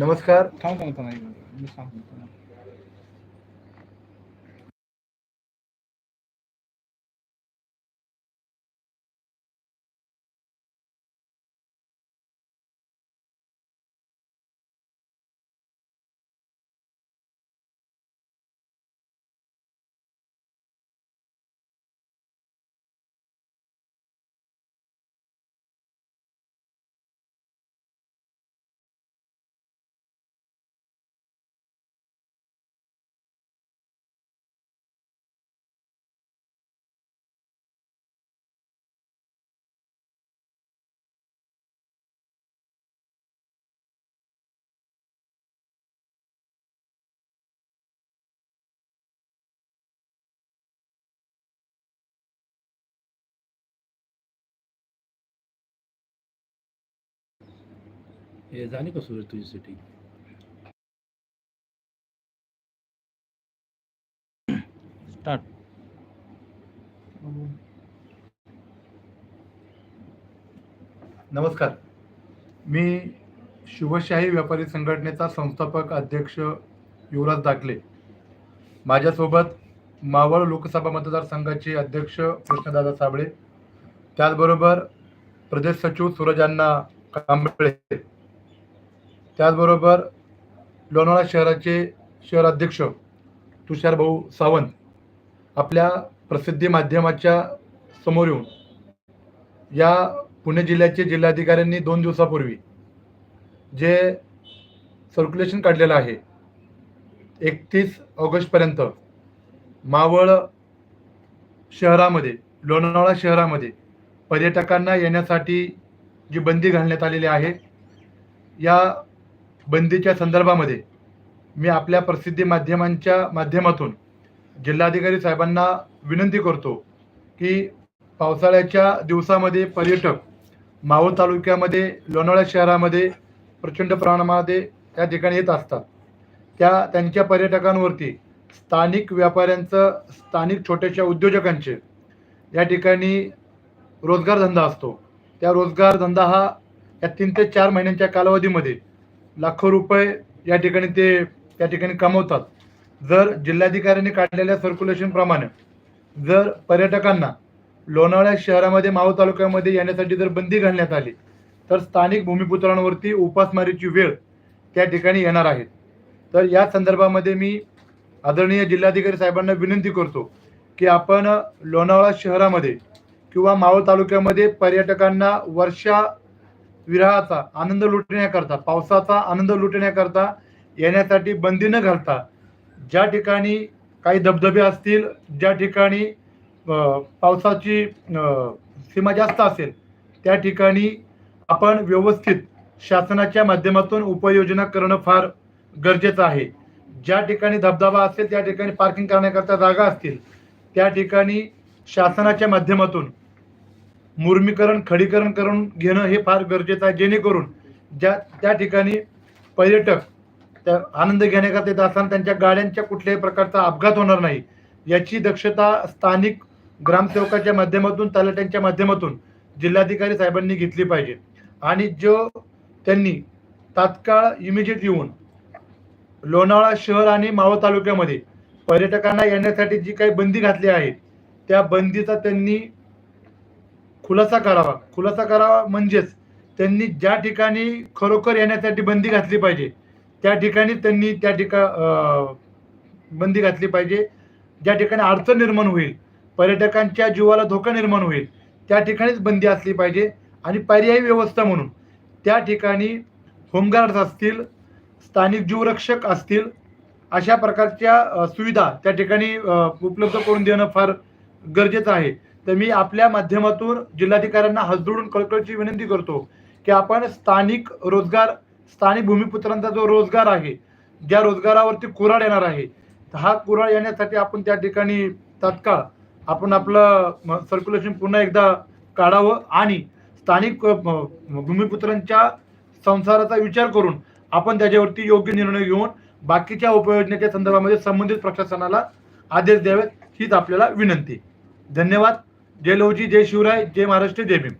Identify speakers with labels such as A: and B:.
A: नमस्कार.
B: थांब थांब थांब मी सांगतो.
C: हे झाली का सूरज तुझी सेटिंग
B: स्टार्ट
A: नमस्कार. मी शिवशाही व्यापारी संघटनेचा संस्थापक अध्यक्ष युवराज दाखले. माझ्यासोबत मावळ लोकसभा मतदारसंघाचे अध्यक्ष कृष्णदादा साबळे त्याचबरोबर प्रदेश सचिव सूरजांना कांबळे त्याचबरोबर लोणावळा शहराचे शहराध्यक्ष तुषारभाऊ सावंत आपल्या प्रसिद्धी माध्यमाच्या समोर येऊन या पुणे जिल्ह्याचे जिल्हाधिकाऱ्यांनी दोन दिवसापूर्वी जे सर्क्युलेशन काढलेलं आहे एकतीस ऑगस्टपर्यंत मावळ शहरामध्ये लोणावळा शहरामध्ये पर्यटकांना येण्यासाठी जी बंदी घालण्यात आलेली आहे या बंदीच्या संदर्भामध्ये मी आपल्या प्रसिद्धी माध्यमांच्या माध्यमातून जिल्हाधिकारी साहेबांना विनंती करतो की पावसाळ्याच्या दिवसामध्ये पर्यटक मावळ तालुक्यामध्ये लोणावळा शहरामध्ये प्रचंड प्रमाणामध्ये त्या ठिकाणी येत असतात. त्या त्यांच्या पर्यटकांवरती स्थानिक व्यापाऱ्यांचं स्थानिक छोट्याशा उद्योजकांचे या ठिकाणी रोजगार धंदा असतो. त्या रोजगार धंदा हा या तीन ते चार महिन्यांच्या कालावधीमध्ये लाखो रुपये या ठिकाणी ते त्या ठिकाणी कमवतात. जर जिल्हाधिकाऱ्यांनी काढलेल्या सर्क्युलेशनप्रमाणे जर पर्यटकांना लोणावळा शहरामध्ये मावळ तालुक्यामध्ये येण्यासाठी जर बंदी घालण्यात आली तर स्थानिक भूमिपुत्रांवरती उपासमारीची वेळ त्या ठिकाणी येणार आहे. तर या संदर्भामध्ये मी आदरणीय जिल्हाधिकारी साहेबांना विनंती करतो की आपण लोणावळा शहरामध्ये किंवा मावळ तालुक्यामध्ये पर्यटकांना वर्षा विरहाचा आनंद लुटण्याकरता पावसाचा आनंद लुटण्याकरता येण्यासाठी बंदी न घालता ज्या ठिकाणी काही धबधबे असतील ज्या ठिकाणी पावसाची सीमा जास्त असेल त्या ठिकाणी आपण व्यवस्थित शासनाच्या माध्यमातून उपाययोजना करणं फार गरजेचं आहे. ज्या ठिकाणी धबधबा असेल त्या ठिकाणी पार्किंग करण्याकरता जागा असतील त्या ठिकाणी शासनाच्या माध्यमातून मुर्मीकरण खडीकरण करून घेणं हे फार गरजेचं आहे. जेणेकरून ज्या त्या ठिकाणी पर्यटक त्या आनंद घेण्याकरता येत असताना त्यांच्या गाड्यांच्या कुठल्याही प्रकारचा अपघात होणार नाही. याची दक्षता स्थानिक ग्रामसेवकाच्या माध्यमातून तलाट्यांच्या माध्यमातून जिल्हाधिकारी साहेबांनी घेतली पाहिजे. आणि जो त्यांनी तात्काळ इमिजिएट येऊन लोणावळा शहर आणि मावळ तालुक्यामध्ये पर्यटकांना येण्यासाठी जी काही बंदी घातली आहे त्या बंदीचा त्यांनी खुलासा करावा. खुलासा करावा म्हणजेच त्यांनी ज्या ठिकाणी खरोखर येण्यासाठी बंदी घातली पाहिजे त्या ठिकाणी त्यांनी त्या ठिका बंदी घातली पाहिजे. ज्या ठिकाणी अडचण निर्माण होईल पर्यटकांच्या जीवाला धोका निर्माण होईल त्या ठिकाणीच बंदी असली पाहिजे. आणि पर्यायी व्यवस्था म्हणून त्या ठिकाणी होमगार्ड्स असतील स्थानिक जीवरक्षक असतील अशा प्रकारच्या सुविधा त्या ठिकाणी उपलब्ध करून देणं फार गरजेचं आहे. तर मी आपल्या माध्यमातून जिल्हाधिकाऱ्यांना हात कळकळची विनंती करतो की आपण स्थानिक रोजगार स्थानिक भूमिपुत्रांचा जो रोजगार आहे ज्या रोजगारावरती कुऱ्हाड येणार आहे हा कुराड येण्यासाठी आपण त्या ठिकाणी तात्काळ आपण आपलं सर्क्युलेशन पुन्हा एकदा काढावं आणि स्थानिक भूमिपुत्रांच्या संसाराचा विचार करून आपण त्याच्यावरती योग्य निर्णय घेऊन बाकीच्या उपयोजनेच्या संदर्भामध्ये संबंधित प्रशासनाला आदेश द्यावेत हीच आपल्याला विनंती. धन्यवाद. जय लवजी जय शिवराय जय महाराष्ट्र जय भीम.